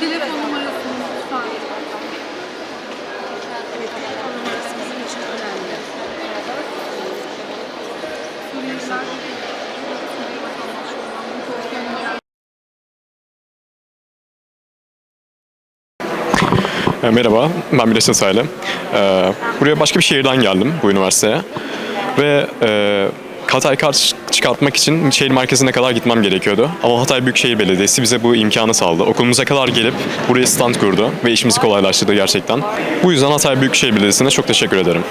Telefon numarasını lütfen. Numarası bizim için önemli. Suriyeliler Merhaba, ben Bileşin Saylı. E, Buraya başka bir şehirden geldim, bu üniversiteye. Ve e, Hatay kart çıkartmak için şehir merkezine kadar gitmem gerekiyordu. Ama Hatay Büyükşehir Belediyesi bize bu imkanı sağladı. Okulumuza kadar gelip buraya stand kurdu ve işimizi kolaylaştırdı gerçekten. Bu yüzden Hatay Büyükşehir Belediyesi'ne çok teşekkür ederim.